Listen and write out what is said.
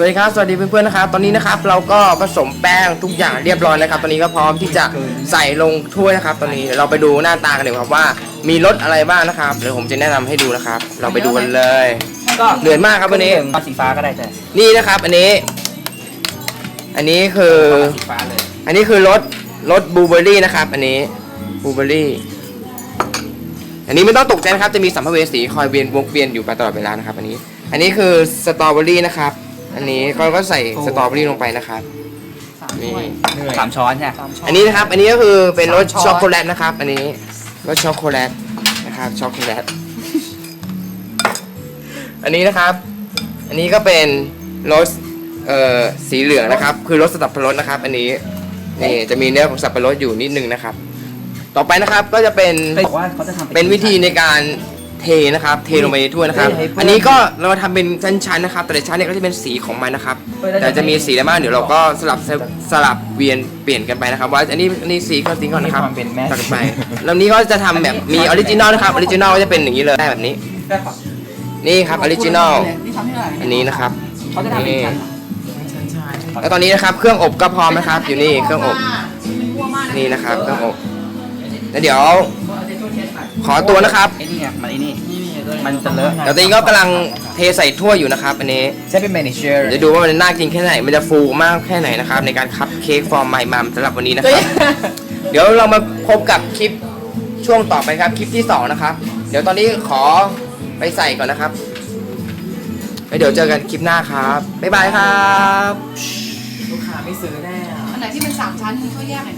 สวัสดีครับ สวัสดีเพื่อนๆนะครับ ตอนนี้นะครับเราก็ผสมแป้งทุกอย่างเรียบร้อยแล้วครับ ตอนนี้ก็พร้อมที่จะใส่ลงถ้วยนะครับ ตอนนี้เดี๋ยวเราไปดูหน้าตากันเลยครับว่า มีรสอะไรบ้างนะครับ เดี๋ยวผมจะแนะนำให้ดูนะครับ เราไปดูกันเลย ก็เหนื่อยมากครับวันนี้ปลาสีฟ้าก็ได้แต่นี่นะครับอันนี้ อันนี้คือปลาสีฟ้าเลยอันนี้คือรสรสบลูเบอร์รี่นะครับ อันนี้บลูเบอร์รี่ อันนี้ไม่ต้องตกใจนะครับ จะมีสัมภเวสีคอยเวียนวกเวียนอยู่ไปตลอดเวลานะครับ อันนี้ อันนี้คือสตรอเบอรี่นะครับ อันนี้เขาก็ใส่สตรอเบอรี่ลงไปนะครับนี่สามช้อนใช่ไหมอันนี้นะครับ อันนี้ก็คือเป็นรสสามช้อนช็อกโกแลตนะครับ อันนี้รสช็อกโกแลตนะครับช็อกโกแลต อันนี้นะครับ อันนี้ก็เป็นรสเอ่อสีเหลืองนะครับ คือรสสับปะรดนะครับ อันนี้นี่จะมีเนื้อของสับปะรดอยู่นิดนึงนะครับ ต่อไปนะครับก็จะเป็นเคยบอกว่าเขาจะทำเป็นวิธีในการ เทนะครับ เทลงไปในถ้วยนะครับเฮ้ยเฮ้ยอันนี้ก็เราทำเป็นชั้นๆนะครับ แต่ละชั้นเนี่ยก็จะเป็นสีของมันนะครับเฮ้ยแล้วแต่จะมีสีอะไรบ้างเดี๋ยวเราก็สลับสลับเวียนเปลี่ยนกันไปนะครับ ว่าอันนี้อันนี้สีก่อนสีก่อนนะครับมีความเป็นแม่ ตัดไปแล้วนี้ก็จะทำแบบมีออริจินอลนะครับออริจินอลก็จะเป็นอย่างนี้เลยได้แบบนี้ ได้ขอนี่ครับออริจินอลนี่ทำให้หน่อยอันนี้นะครับ เขาจะทำเป็นชั้นแล้วตอนนี้นะครับเครื่องอบก็พร้อมนะครับ อยู่นี่เครื่องอบ นี่นะครับเครื่องอบแล้วเดี๋ยว ขอตัวนะครับ ไอ้นี่ไงมันไอ้นี่ มันจะเลอะเดี๋ยวตอนนี้ก็กำลังเทใส่ถ้วยอยู่นะครับ อันนี้ใช่เป็น manager เดี๋ยวดูว่ามันน่ากินแค่ไหน มันจะฟูมากแค่ไหนนะครับ ในการคัพเค้กฟอร์มใหม่มัมสำหรับวันนี้นะครับ เดี๋ยวเรามาพบกับคลิปช่วงต่อไปครับ คลิปที่สองนะครับ เดี๋ยวตอนนี้ขอไปใส่ก่อนนะครับแล้วเดี๋ยวเจอกันคลิปหน้าครับ บ๊ายบายครับอันไหนที่เป็นสามชั้นก็แยกหน่อย